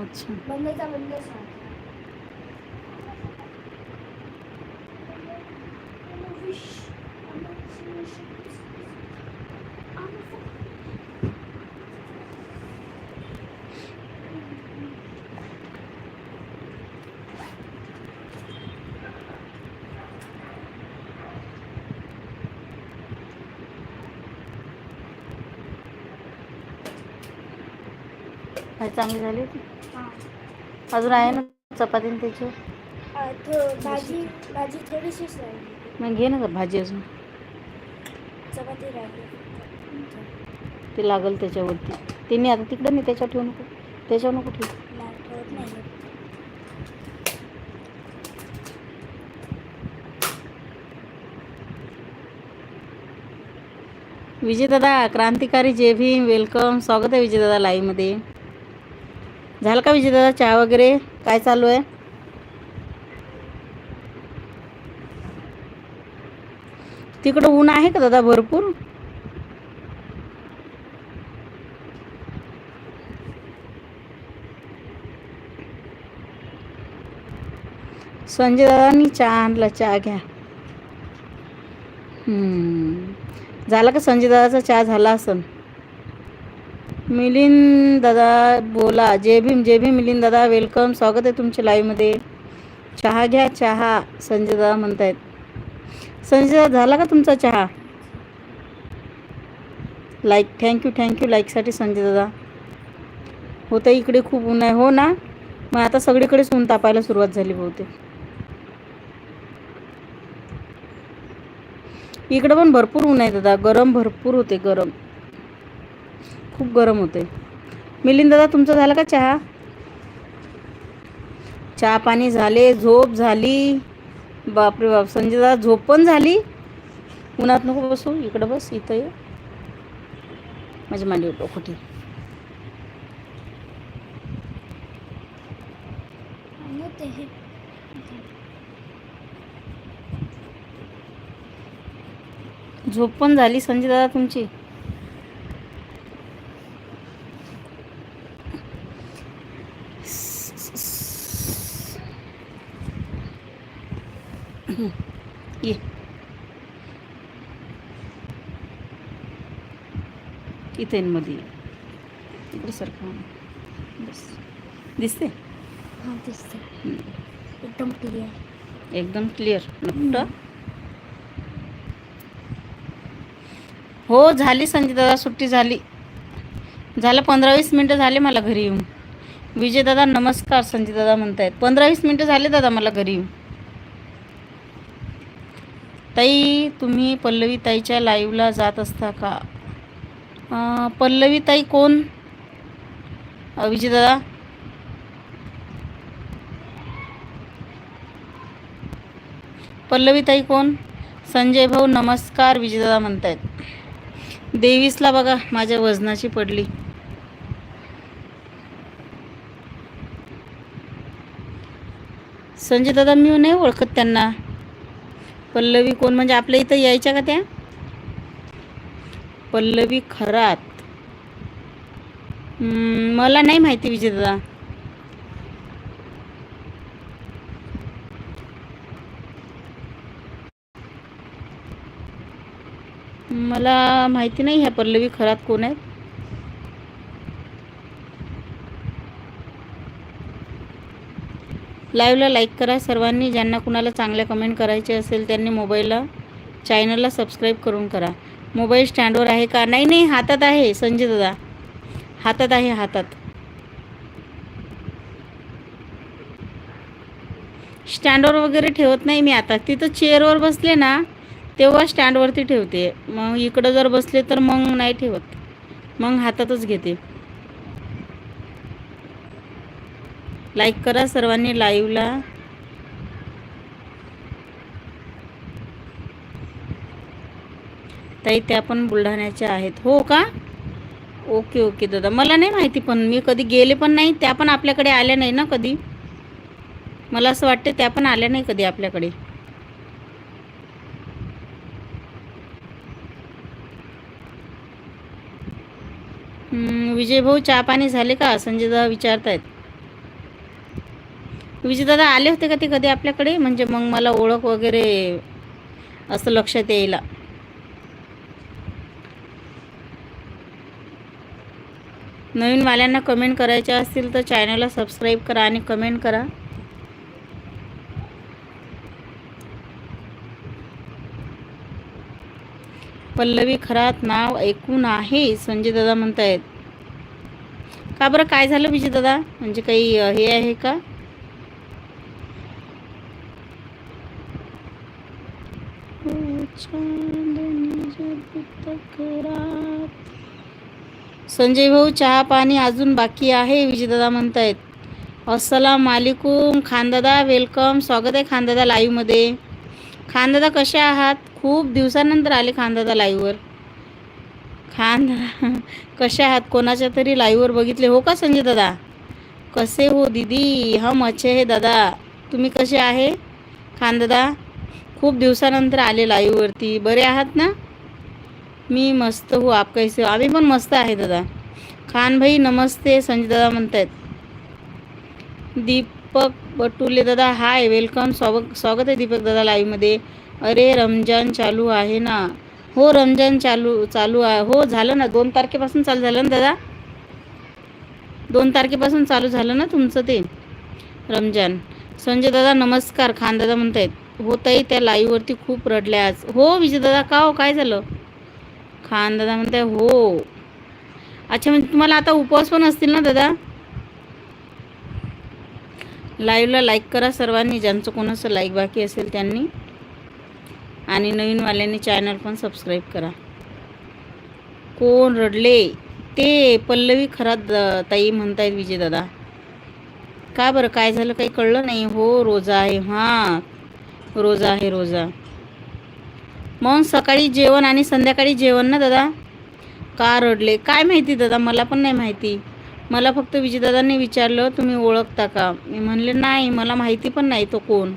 अच्छा बंदचा बंद सांग भाजी चांगली झाली होती अजून आहे ना चपाती आणि त्याची? भाजी भाजी थोडीशीच राहिली. मग घे ना भाजी अजून. चपाती राहिली. ते लागल त्याच्यावरती. तिने आता तिकडं नाही त्याच्यावर ठेवू नको. त्याच्यावर नको ठेवू. विजयदादा क्रांतिकारी जय भीम वेलकम स्वागत आहे विजयदादा लाईव्हमध्ये झालं का विजयदादा चहा वगैरे? काय चालू आहे? तिकडं ऊन आहे का दादा भरपूर? संजय दादानी चहा आणला. चहा घ्या. झाला का संजय दादाचा चहा? झाला असन. मिलिंद दादा बोला. जय भीम जय भीम. मिलिंद दादा वेलकम स्वागत आहे तुमच्या लाईव्हमध्ये चहा घ्या चहा संजय दादा म्हणतायत. संजय दादा झाला का तुमचा चहा? Like thank you thank you लाईकसाठी Sanjay दादा. होतं इकडे खूप ऊन आहे हो ना? मग आता सगळीकडेच ऊन तापायला सुरुवात झाली बहुतेक. इकडं पण भरपूर ऊन आहे दादा. गरम भरपूर होते गरम. खूप गरम होते. मिलिंद दादा तुमचं झालं का चहा? चहा पाणी झाले झोप झाली. बापरे बाप संजय दादा झोप पण झाली. उन्हात नको बसू इकडं बस इथं ये. माझ्या मांडी डोकं कुठे झोप पण झाली संजय दादा तुमची? ये. इथे मध्ये. इकडे सारखं बस. दिसते? हां दिसतं. एकदम क्लिअर एकदम क्लिअर हो झाली संजय दादा सुट्टी झाली. झालं पंधरा वीस मिनटं झाले मला घरी येऊन. विजय दादा नमस्कार संजय दादा म्हणतायत. पंधरा वीस मिनटं झाले दादा मला घरी येऊन. ताई तुम्ही पल्लवी ताईच्या लाईव्हला जात असता का? पल्लवी ताई कोण? विजयदादा पल्लवी ताई कोण? संजय भाऊ नमस्कार विजयदादा म्हणतायत. देवीसला बघा माझ्या वजनाची पडली. संजय दादा मी नाही ओळखत त्यांना. पल्लवी कोण? म्हणजे आपल्या इथं यायच्या का त्या? पल्लवी खरात. मला नाही माहिती विजेता मला माहिती नाही ह्या पल्लवी खरात कोण आहेत. लाईव्हला लाईक करा सर्वांनी. ज्यांना कुणाला चांगल्या कमेंट करायचे असेल त्यांनी मोबाईलला चॅनलला सबस्क्राईब करून करा. मोबाईल स्टँडवर आहे का? नाही नाही हातात आहे संजय दादा. हातात आहे हातात. स्टँडवर वगैरे ठेवत नाही मी आता. तिथं चेअरवर बसले ना तेव्हा स्टँडवरती ठेवते. मग इकडं जर बसले तर मग नाही ठेवत. मग हातातच घेते. लाईक करा सर्वांनी लाईव्हला ताई त्या पण बुलढाण्याच्या आहेत. हो का? ओके ओके दादा. मला नाही माहिती पण मी कधी गेले पण नाही त्या पण आपल्याकडे आल्या नाही ना कधी? मला असं वाटते त्या पण आल्या नाही कधी आपल्याकडे. विजयभाऊ विजय भाऊ चहा पाणी झाले का? संजय दादा विचारतायत. विजयदादा आले होते का ते कधी आपल्याकडे? म्हणजे मग मला ओळख वगैरे असं लक्षात यायला. नवीन वाल्यांना कमेंट करायच्या असतील तर चॅनलला सबस्क्राईब करा आणि कमेंट करा. पल्लवी खरात नाव ऐकून आहे संजय दादा म्हणतायत. का बरं? काय झालं विजय दादा म्हणजे काही हे आहे का? संजय भाऊ चहा पाणी अजून बाकी आहे विजयदादा म्हणतायत. अस्सलाम वालेकुम खानदादा वेलकम स्वागत आहे खानदादा लाईव्हमध्ये खानदादा कसे आहात? खूप दिवसानंतर आले खानदादा लाईव्हवर खानदादा कसे आहात? कोणाच्या तरी लाईव्हवर बघितले. हो का संजय दादा? कसे हो दीदी? हम अच्छे हे दादा. तुम्ही कसे आहे? खानदादा खूप दिवसानंतर आले लाईव्हवरती बरे आहात ना? मी मस्त हो आप कैसे हो? आम्ही पण मस्त आहे दादा. खान भाई नमस्ते संजय दादा म्हणतायत. दीपक बटुले दादा हाय वेलकम स्वागत स्वागत आहे दीपक दादा लाईव्हमध्ये अरे रमजान चालू आहे ना? हो रमजान चालू चालू आहे हो झालं ना. दोन तारखेपासून चालू झालं ना दादा? दोन तारखेपासून चालू झालं ना तुमचं ते? रमजान. संजय दादा नमस्कार. खान दादा म्हणतायत. हो ताई त्या लाईव्हवरती खूप रडल्या आज. हो विजयदादा का हो? काय झालं? खान दादा म्हणताय हो. अच्छा म्हणजे तुम्हाला आता उपवास पण असतील ना दादा? लाईव्हला लाईक करा सर्वांनी ज्यांचं कोणाचं लाईक बाकी असेल त्यांनी. आणि नवीनवाल्यांनी चॅनल पण सबस्क्राईब करा. कोण रडले? ते पल्लवी खरात द- ताई म्हणतायत विजयदादा. का बरं? काय झालं? काही कळलं नाही? हो रोजा आहे. हां. रोजा आहे रोजा. मग सकाळी जेवण आणि संध्याकाळी जेवण ना दादा? का रडले? काय माहिती दादा? मला पण नाही माहिती. मला फक्त विजयदादांनी विचारलं तुम्ही ओळखता का? मी म्हणले नाही मला माहिती पण नाही तो कोण?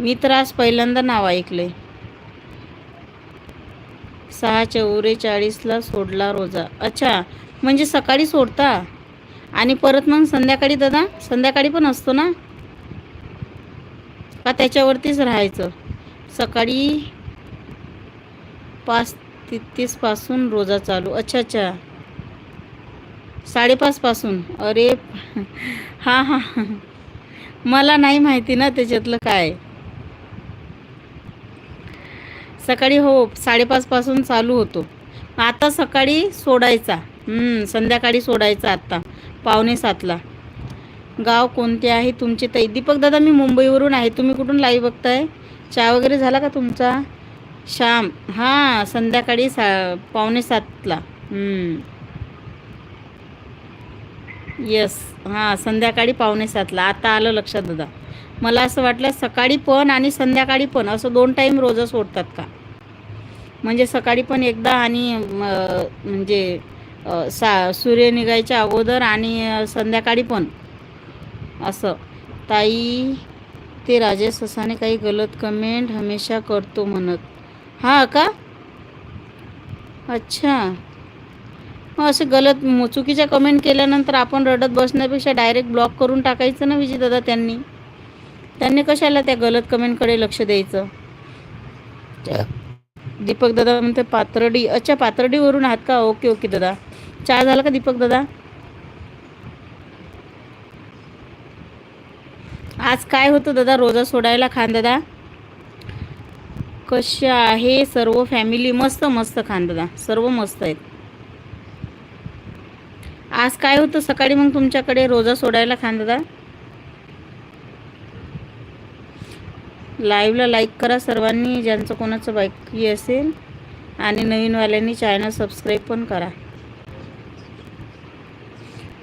मी तर आज पहिल्यांदा नाव ऐकले सहा चौवेचाळीसला सोडला रोजा. अच्छा म्हणजे सकाळी सोडता? आणि परत मग संध्याकाळी दादा? संध्याकाळी पण असतो ना? का त्याच्यावरतीच राहायचं. सकाळी पाच तेहतीसपासून रोजा चालू. अच्छा अच्छा. साडेपाचपासून अरे हां हां. मला नाही माहिती ना त्याच्यातलं काय. सकाळी हो साडेपाचपासून चालू होतो. आता सकाळी सोडायचा. संध्याकाळी सोडायचा आत्ता पावणे सातला. गाव कोणते आहे? तुमचे ताई. दीपक दादा मी मुंबईवरून आहे. तुम्ही कुठून लाईव्ह बघताय? चहा वगैरे झाला का तुमचा? श्याम. हां संध्याकाळी सा पावणे सातला. येस हां संध्याकाळी पावणे सातला. आता आलं लक्षात दादा. मला असं वाटलं सकाळी पण आणि संध्याकाळी पण. असं दोन टाईम रोजच सोडतात का? म्हणजे सकाळी पण एकदा आणि म्हणजे सा सूर्य निघायच्या अगोदर आणि संध्याकाळी पण. असं. ताई ते राजेश असाने काही गलत कमेंट हमेशा करतो म्हणत. हां का? अच्छा. मग असे गलत चुकीच्या कमेंट केल्यानंतर आपण रडत बसण्यापेक्षा डायरेक्ट ब्लॉक करून टाकायचं ना विजयदादा त्यांनी? त्यांनी कशाला त्या गलत कमेंटकडे लक्ष द्यायचं? दीपक दादा म्हणते पातर्डी अच्छा पातर्डीवरून आहात का? ओके ओके दादा. चहा झाला का दीपक दादा? आज काय होतं दादा? रोजा सोडायला खान दादा. कसे आहे? सर्व फॅमिली मस्त मस्त खान दादा. सर्व मस्त आहेत. आज काय होतं? सकाळी मग तुमच्याकडे रोजा सोडायला खान दादा. लाईव्हला लाईक करा सर्वांनी. ज्यांचं कोणाचं बाकी असेल. आणि नवीनवाल्यांनी चॅनल सबस्क्राईब पण करा.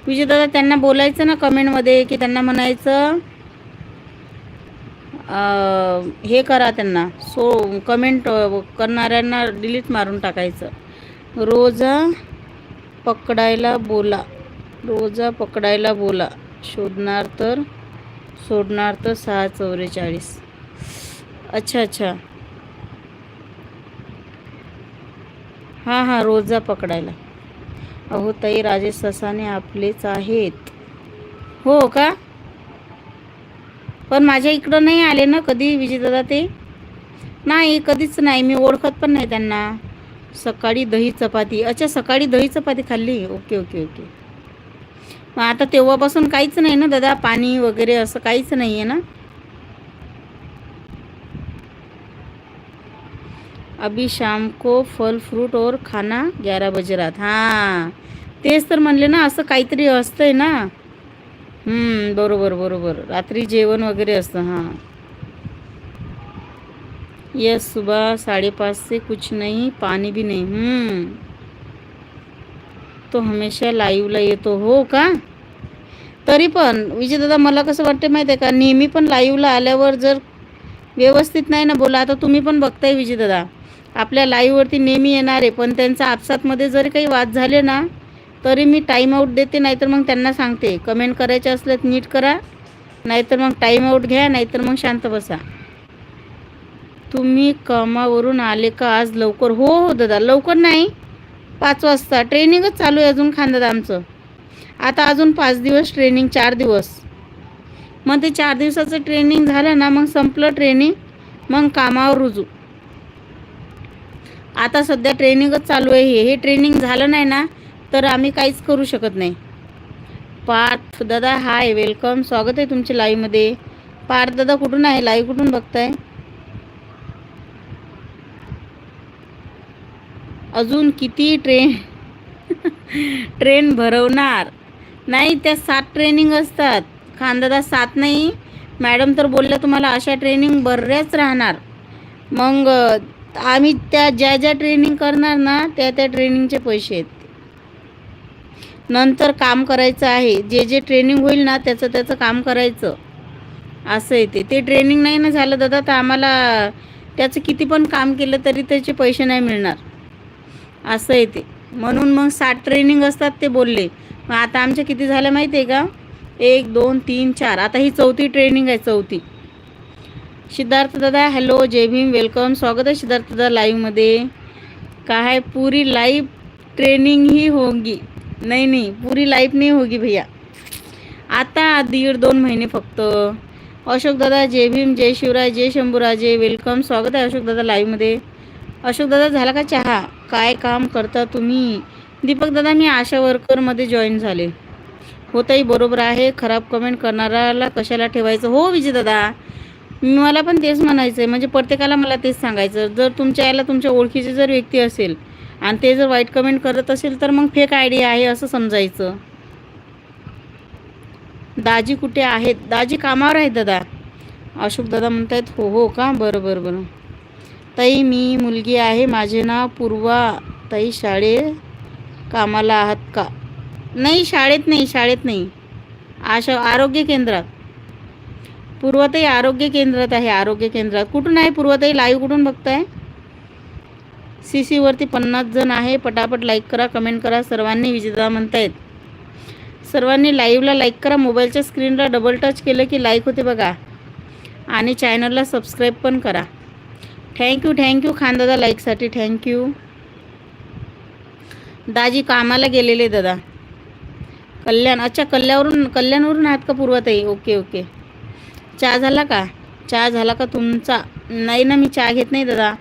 विजयदादा त्यांना बोलायचं ना कमेंटमध्ये की त्यांना म्हणायचं हे करा त्यांना. सो कमेंट करणाऱ्यांना डिलीट मारून टाकायचं. रोजा पकडायला बोला. रोजा पकडायला बोला. शोधणार तर सोडणार तर सहा चौवेचाळीस. अच्छा अच्छा. हां हां रोजा पकडायला. अहो ताई राजेश ससाने आपलेच आहेत. हो का? पण माझ्या इकडं नाही आले ना कधी विजयदादा ते? नाही कधीच नाही. मी ओळखत पण नाही त्यांना. सकाळी दही चपाती. अच्छा सकाळी दही चपाती खाल्ली? Okay okay okay. मग आता तेव्हापासून काहीच नाही ना दादा? पाणी वगैरे असं काहीच नाही आहे ना? अभी शाम को फल फ्रूट और खाना ग्यारह बजे रात. हां. तेच तर म्हणले ना असं काहीतरी असतंय ना? बरोबर बरोबर. रात्री जेवण वगैरे असतं हां. यस सुबह साढ़े पाँच से कुछ नहीं पानी भी नहीं हम्म. तो हमेशा लाईव्हला येतो हो का? तरी पण विजयदादा मला कसं वाटतं माहिती आहे का नेहमी पण लाईव्हला आल्यावर जर व्यवस्थित नाही ना बोला आता तुम्ही पण बघताय विजयदादा. आपल्या लाईव्हवरती नेहमी येणार आहे पण त्यांचा आपसातमध्ये जरी काही वाद झाले ना तरी मी टाईम आऊट देते नाहीतर मग त्यांना सांगते. कमेंट करायचे असले नीट करा. नाहीतर मग टाईम आऊट घ्या नाहीतर मग शांत बसा. तुम्ही कामावरून आले का आज लवकर? हो हो दादा लवकर नाही. पाच वाजता. ट्रेनिंगच चालू आहे अजून खांदात आमचं. आता अजून पाच दिवस ट्रेनिंग चार दिवस. मग ते चार दिवसाचं ट्रेनिंग झालं ना मग संपलं ट्रेनिंग मग कामावर रुजू. आता सध्या ट्रेनिंगच चालू आहे हे. हे ट्रेनिंग झालं नाही ना तर आम्ही काहीच करू शकत नाही. पार्थ दादा हाय वेलकम स्वागत आहे तुमच्या लाईव्हमध्ये पार्थ दादा कुठून आहे? लाईव्ह कुठून बघताय? अजून किती ट्रेन ट्रेन भरवणार. नाही त्या सात ट्रेनिंग असतात. खानदादा सात नाही. मॅडम तर बोलल्या तुम्हाला अशा ट्रेनिंग बऱ्याच राहणार. मग आम्ही त्या ज्या ज्या ट्रेनिंग करणार ना त्या त्या ट्रेनिंगचे पैसे आहेत. नंतर काम करायचं आहे. जे जे ट्रेनिंग होईल ना त्याचं त्याचं काम करायचं. असं येते ते. ट्रेनिंग नाही ना झालं दादा तर आम्हाला त्याचं किती पण काम केलं तरी त्याचे पैसे नाही मिळणार. असं येते म्हणून मग साठ ट्रेनिंग असतात ते बोलले. मग आता आमच्या किती झाल्या माहिती आहे का? एक दोन तीन चार. आता ही चौथी ट्रेनिंग आहे चौथी. सिद्धार्थ दादा हॅलो जय भीम वेलकम स्वागत आहे सिद्धार्थ दादा लाईव्हमध्ये काय पुरी लाईव्ह ट्रेनिंग ही होगी. नाही नाही. पूरी लाईफ नाही होगी भैया. आता दीड दोन महिने फक्त. अशोक दादा जय भीम जय शिवराय जय शंभूराजे वेलकम स्वागत आहे अशोक दादा लाईव्हमध्ये अशोक दादा झाला का चहा? काय काम करता तुम्ही? दीपक दादा मी आशा वर्करमध्ये जॉईन झाले. होताही बरोबर आहे. खराब कमेंट करणाऱ्याला कशाला ठेवायचं? हो विजय दादा. मला पण तेच म्हणायचं आहे म्हणजे प्रत्येकाला मला तेच सांगायचं. जर तुमच्या याला तुमच्या ओळखीचे जर व्यक्ती असेल आणि ते जर वाईट कमेंट करत असेल तर मग फेक आयडिया आहे असं समजायचं. दाजी कुठे आहेत? दाजी कामावर आहेत दादा. अशोक दादा म्हणतायत हो हो का? बरं बरं बरं. ताई मी मुलगी आहे. माझे नाव पूर्वा. ताई शाळे कामाला आहात का? नाही शाळेत नाही शाळेत नाही. आशा आरोग्य केंद्रात. पूर्वताई आरोग्य केंद्रात आहे आरोग्य केंद्रात. कुठून आहे पूर्वताई? लाईव्ह कुठून बघताय? सी सीवरती पन्नास जण आहे पटापट लाईक करा कमेंट करा सर्वांनी विजेता म्हणतायत. सर्वांनी लाईव्हला लाईक करा मोबाईलच्या स्क्रीनला डबल टच केलं की लाईक होते बघा. आणि चॅनलला सबस्क्राईब पण करा. थँक्यू थँक्यू खानदादा लाईकसाठी थँक्यू दाजी कामाला गेलेले दादा. कल्याण अच्छा कल्याणवरून कल्याणवरून आहात का पूर्वताई? ओके ओके चहा झाला का? चहा झाला का तुमचा? नाही ना मी चहा घेत नाही दादा.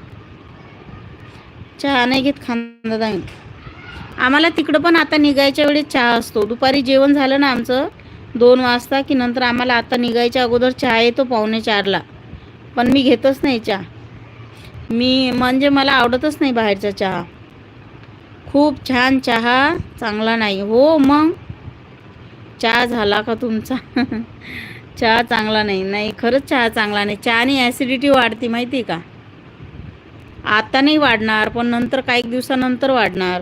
चहा नाही घेत खान आम्हाला तिकडं पण आता निघायच्या वेळेस चहा असतो. दुपारी जेवण झालं ना आमचं दोन वाजता की नंतर आम्हाला आता निघायच्या अगोदर चहा येतो पावणे चारला. पण मी घेतच नाही चहा. मी म्हणजे मला आवडतच नाही बाहेरचा चहा. खूप छान चहा चांगला नाही. हो मग? चहा झाला का तुमचा? चहा चांगला नाही. नाही खरंच चहा चांगला नाही. चहाने ॲसिडिटी वाढते माहिती आहे का? आता नाही वाढणार पण नंतर काही दिवसानंतर वाढणार.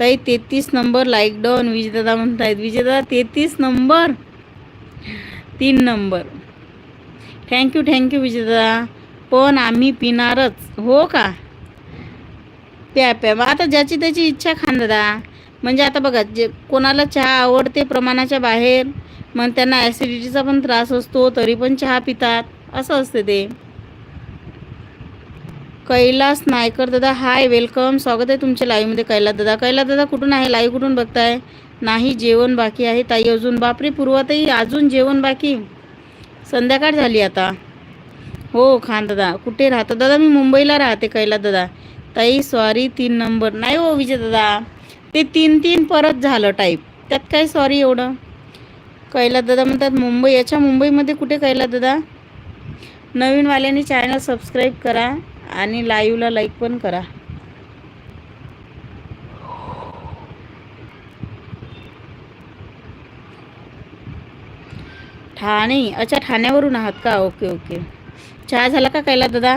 ताई तेहतीस नंबर लाईक डाऊन विजेदादा म्हणतायत. विजेदादा तेहतीस नंबर. तीन नंबर. Thank you thank you विजेदादा. पण आम्ही पिणारच. हो का? प्या प्या. मग आता ज्याची त्याची इच्छा खान दादा. म्हणजे आता बघा जे कोणाला चहा आवडते प्रमाणाच्या बाहेर मग त्यांना ॲसिडिटीचा पण त्रास असतो तरी पण चहा पितात. असं असते ते. कैलास नायकर दादा हाय वेलकम स्वागत आहे तुमच्या लाईव्हमध्ये कैलास दादा. कैलास दादा कुठून आहे? लाईव्ह कुठून बघताय? नाही जेवण बाकी आहे. ताई अजून बापरे पूर्वाताई अजून जेवण बाकी. संध्याकाळ झाली आता. हो खान दादा कुठे राहतो? दादा मी मुंबईला राहते कैला दादा. ताई सॉरी तीन नंबर नाही हो विजय दादा. ते तीन तीन परत झालं टाईप त्यात काय सॉरी एवढं? कैलास दादा म्हणतात मुंबई याच्या मुंबईमध्ये कुठे कैलास दादा? नवीनवाल्यांनी चॅनल सबस्क्राईब करा. आणि लाईव्हला लाईक पण करा. ठाणे अच्छा ठाण्यावरून आहात का? ओके ओके चहा झाला का कैला दादा?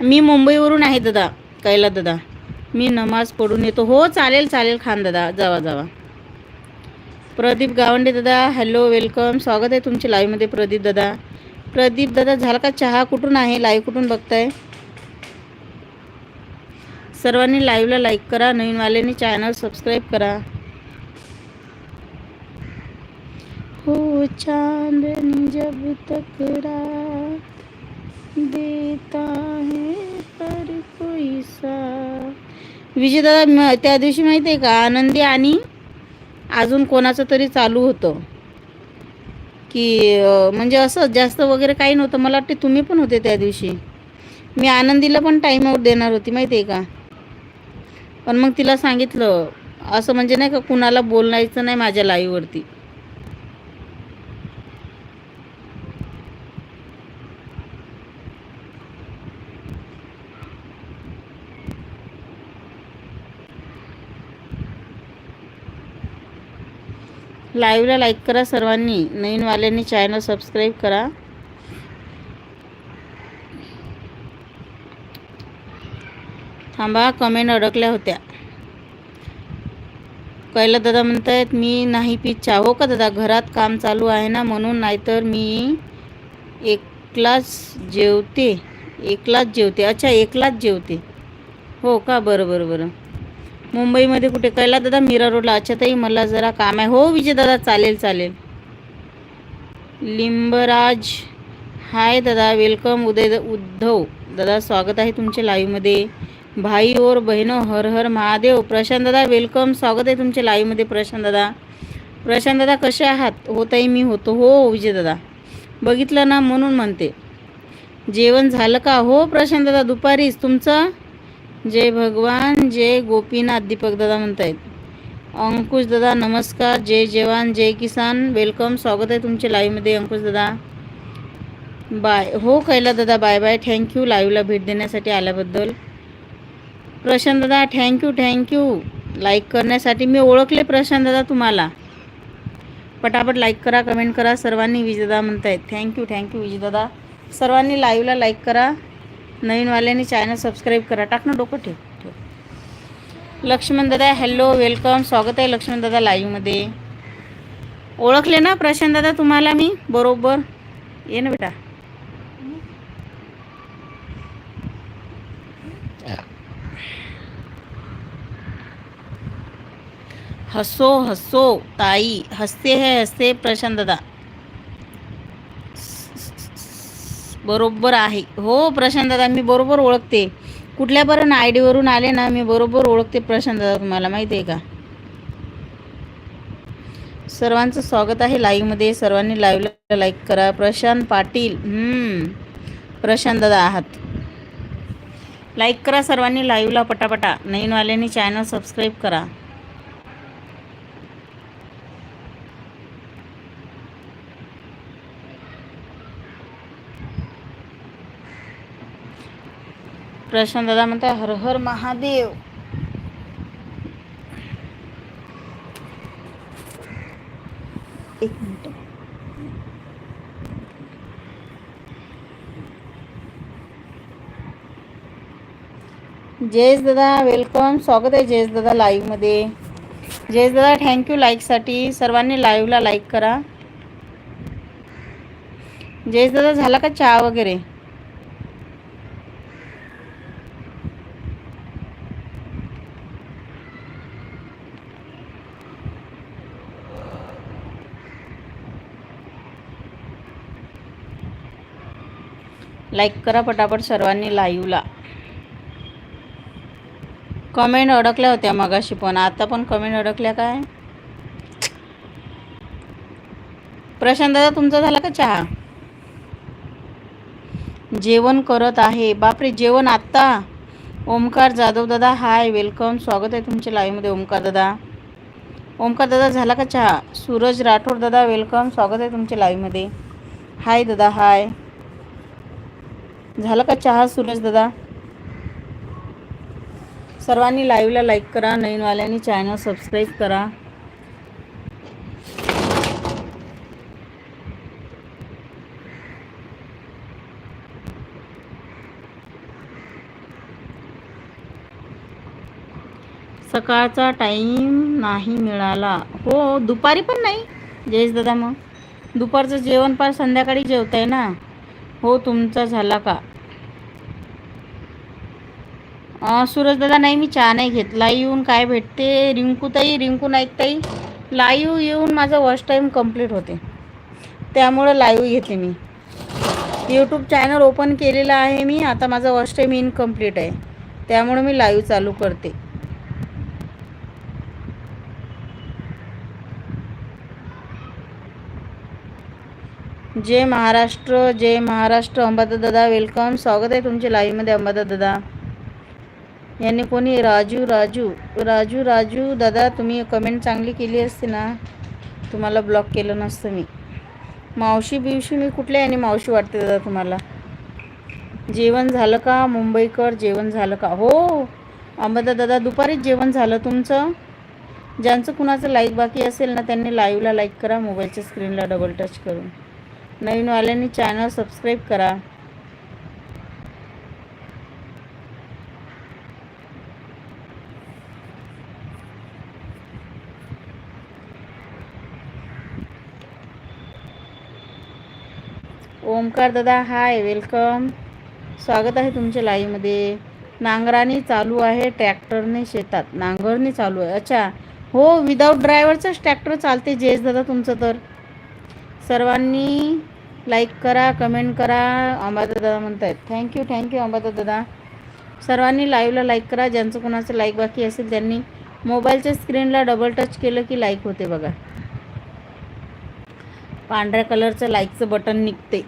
मी मुंबईवरून आहे दादा कैला दादा. मी नमाज पढून येतो. हो चालेल चालेल खान दादा. जावा जावा. प्रदीप गावंडे दादा हॅलो वेलकम स्वागत आहे तुमच्या लाईव्हमध्ये प्रदीप दादा. प्रदीप दादा झाला का चहा? कुठून आहे? लाईव्ह कुठून बघताय? सर्वांनी लाईव्हला लाईक करा. नवीनवाल्यांनी चॅनल सबस्क्राईब करा. हो चांदनी जब तक रात देता है हर कोई सा विजयदादा म- त्या दिवशी माहिती आहे का आनंदी आणि अजून कोणाचं तरी चालू होतं. की म्हणजे असं जास्त वगैरे काही नव्हतं. मला वाटते तुम्ही पण होते त्या दिवशी. मी आनंदीला पण टाईमआउट देणार होती माहिती आहे का? पण मग तिला सांगितलं असं म्हणजे नाही का कुणाला बोलायचं नाही माझ्या लाईववरती. लाईव्हला लाईक करा सर्वांनी. नवीनवाल्यांनी चॅनल सबस्क्राईब करा. थांबा कमेंट अडकल्या होत्या. कैला दादा म्हणतायत मी नाही पीत चहा. हो का दादा? घरात काम चालू आहे ना म्हणून नाहीतर मी एकलाच जेवते. एकलाच जेवते. अच्छा एकलाच जेवते. हो का? बरं बरं बरं. मुंबईमध्ये कुठे? कैला दादा मीरा रोडला. अच्छा ताई मला जरा काम आहे. हो विजय दादा चालेल चालेल. लिंबराज. हाय दादा वेलकम. उदय उद्धव. दादा स्वागत आहे तुमच्या लाईव्हमध्ये. भाई और बहिणो हर हर महादेव. प्रशांत दादा वेलकम. स्वागत आहे तुमच्या लाईव्हमध्ये प्रशांत दादा. प्रशांत दादा कसे आहात? होताही मी होतो. हो विजय दादा बघितलं ना म्हणून म्हणते. जेवण झालं का? हो प्रशांत दादा दुपारीच. तुमचं? जय भगवान जय गोपीनाथ दीपक दादा म्हणतायत. अंकुश दादा नमस्कार. जय जवान जय किसान. वेलकम स्वागत आहे तुमच्या लाईव्हमध्ये अंकुश दादा. बाय हो कैला दादा बाय बाय थँक्यू लाईव्हला भेट देण्यासाठी आल्याबद्दल. प्रशांत दादा थँक्यू थँक्यू लाईक करण्यासाठी मी ओळखले प्रशांत दादा तुम्हाला. पटापट लाईक करा कमेंट करा. सर्वांनी विजयदादा म्हणतायत. थँक्यू थँक्यू विजयदादा सर्वांनी लाईव्हला लाईक करा. नवीनवाल्यांनी चॅनल सबस्क्राईब करा. टाक ना डोकं ठेव. ठेव. लक्ष्मण दादा हॅलो वेलकम स्वागत आहे लक्ष्मण दादा लाईव्हमध्ये ओळखले ना प्रशांत दादा तुम्हाला मी? बरोबर. ये ना बेटा. हसो हसो ताई. हसते है हसते प्रशांत दादा. बरोबर आहे. हो प्रशांत दादा मी बरोबर ओळखते. कुठल्यापर्यंत आय डीवरून आले ना मी बरोबर ओळखते प्रशांत दादा तुम्हाला माहिती आहे का? सर्वांचं स्वागत आहे लाईव्हमध्ये. सर्वांनी लाईव्हला लाईक करा. प्रशांत पाटील प्रशांत दादा आहात. लाईक करा सर्वांनी लाईव्हला पटापटा. नवीनवाल्यांनी चॅनल सबस्क्राईब करा. प्रशांत दादा म्हणताय हर हर महादेव. एक मिनिट. जयेश दादा वेलकम स्वागत आहे जयेश दादा लाईव्हमध्ये जयेश दादा थँक्यू लाईकसाठी सर्वांनी लाईव्हला लाईक करा. जयेश दादा झाला का चहा वगैरे? लाईक करा पटापट सर्वांनी लाईव्हला कमेंट अडकल्या होत्या मगाशी पण. आता पण कमेंट अडकल्या काय? प्रशांत दादा तुमचा झाला का चहा? जेवण करत आहे. बापरे जेवण आत्ता? ओमकार जाधव दादा हाय वेलकम. स्वागत आहे तुमच्या लाईव्हमध्ये ओमकार दादा. ओमकार दादा झाला का चहा? सूरज राठोड दादा वेलकम. स्वागत आहे तुमच्या लाईव्हमध्ये. हाय दादा हाय. झालं का चहा सुरेश दादा? सर्वांनी लाईव्हला लाईक करा नवीनवाल्यांनी चॅनल सबस्क्राईब करा. सकाळचा टाईम नाही मिळाला. हो दुपारी पण नाही? जयेश दादा मग? दुपारचं जेवण पार संध्याकाळी जेवताय ना? हो तुमचा झाला का? सूरजदादा सूरज दादा नाही मी चहा नाही घेत. लाईव्ह येऊन काय भेटते? रिंकूताई रिंकू नाईकताई लाईव्ह येऊन माझं वॉच टाईम कंप्लीट होते. त्यामुळं लाईव्ह घेते मी. यूट्यूब चॅनल ओपन केलेलं आहे मी. आता माझा वॉच टाईम इनकम्प्लीट आहे. त्यामुळं मी लाईव्ह चालू करते. जय महाराष्ट्र जय महाराष्ट्र. अंबादा दादा वेलकम स्वागत आहे तुमच्या लाईव्हमध्ये अंबादा दादा. यांनी कोणी राजू राजू राजू राजू दादा तुम्ही कमेंट चांगली केली असते ना तुम्हाला ब्लॉक केलं नसतं मी. मावशी बिवशी मी कुठल्या याने मावशी वाटते दादा तुम्हाला? जेवण झालं का? मुंबईकर जेवण झालं का? हो. अंबदा दादा दुपारीच जेवण झालं तुमचं? ज्यांचं कुणाचं लाईक बाकी असेल ना त्यांनी लाईव्हला लाईक करा मोबाईलच्या स्क्रीनला डबल टच करून. नवीनवाल्यांनी चॅनल सबस्क्राईब करा. ओमकार दादा हाय वेलकम. स्वागत आहे तुमच्या लाईव्हमध्ये. नांगराने चालू आहे ट्रॅक्टरने शेतात. नांगरणी चालू आहे. अच्छा. हो विदाऊट ड्रायव्हरचंच ट्रॅक्टर चालते जेस दादा तुमचं तर. सर्वांनी लाईक करा कमेंट करा अंबादा दादा म्हणतायत. थँक्यू थँक्यू अंबादा दादा. सर्वांनी लाईव्हला लाईक करा. ज्यांचं कोणाचं लाईक बाकी असेल त्यांनी मोबाईलच्या स्क्रीनला डबल टच केलं की लाईक होते बघा. पांढऱ्या कलरचं लाईकचं बटन निघते.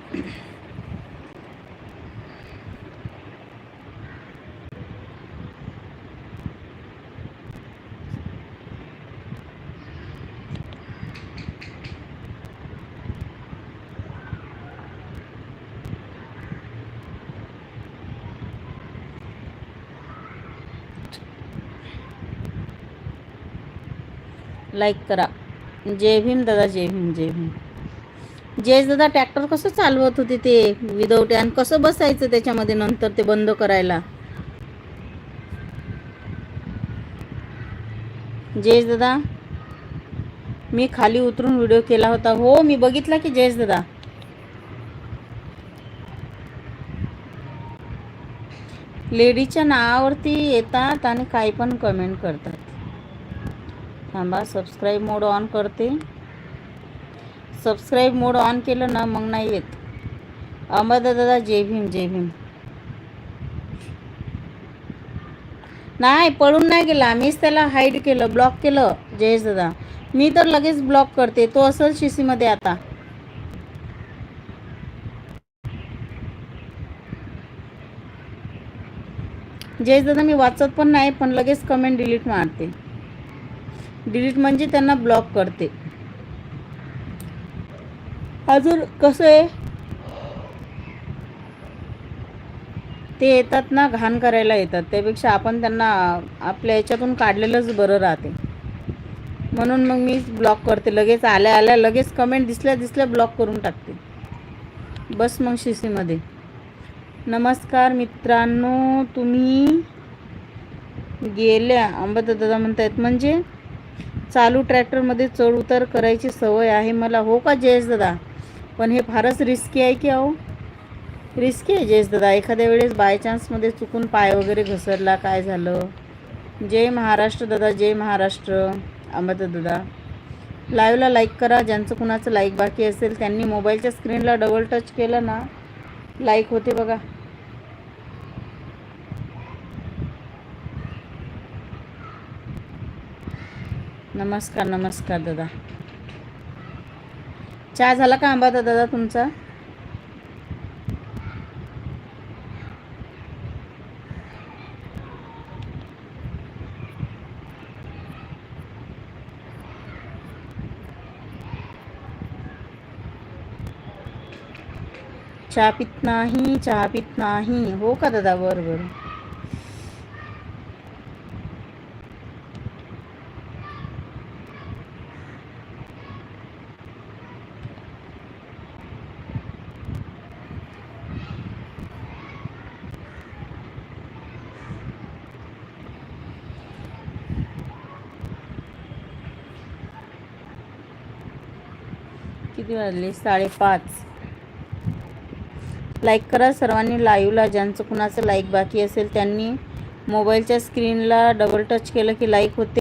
लाईक करा. जय भीम दादा जय भीम जय भीम. जयेश दादा ट्रॅक्टर कसं चालवत होते ते? विदाऊट आणि कसं बसायचं त्याच्यामध्ये नंतर ते बंद करायला? जयेश दादा मी खाली उतरून व्हिडिओ केला होता. हो मी बघितला की जयेश दादा लेडीच्या नावावरती येतात आणि काही पण कमेंट करतात. थांबा सबस्क्राईब मोड ऑन करते. सबस्क्राईब मोड ऑन केलं ना मग नाही येत. अंबादा दादा जय भीम जय भीम. नाही पळून नाही गेला. मीच त्याला हाईड केलं ब्लॉक केलं जयेश दादा. मी तर लगेच ब्लॉक करते. तो असेल शिसीमध्ये आता. जयेश दादा मी वाचत पण नाही पण लगेच कमेंट डिलीट मारते. डिलीट म्हणजे त्यांना ब्लॉक करते. अजून कसं आहे? ते येतात ना घाण करायला येतात. त्यापेक्षा आपण त्यांना आपल्या याच्यातून काढलेलंच बरं राहते. म्हणून मग मी ब्लॉक करते. लगेच आल्या आल्या लगेच कमेंट दिसल्या दिसल्या ब्लॉक करून टाकते. बस मग शिसीमध्ये. नमस्कार मित्रांनो तुम्ही गेल्या अंबादा दादा म्हणतायत म्हणजे चालू ट्रॅक्टरमध्ये चढ उतार करायची सवय आहे. मला हो का जयेश दादा? पण हे फारच रिस्की आहे की अहो. रिस्की आहे जयेश दादा. एखाद्या वेळेस बाय चान्समध्ये चुकून पाय वगैरे घसरला काय झालं? जय महाराष्ट्र दादा जय महाराष्ट्र. अंबादा दादा. लाईव्हला लाईक करा. ज्यांचं कुणाचं लाईक बाकी असेल त्यांनी मोबाईलच्या स्क्रीनला डबल टच केलं ना लाईक होते बघा. नमस्कार नमस्कार दादा. चहा झाला का आंबा दादा तुमचा? चहा पित नाही चहा पित नाही. हो का दादा? बरं. किती वाजले? साडेपाच. लाईक करा सर्वांनी लाईव्हला ज्यांचं कुणाचं लाईक बाकी असेल त्यांनी मोबाईलच्या स्क्रीनला डबल टच केलं की लाईक होते.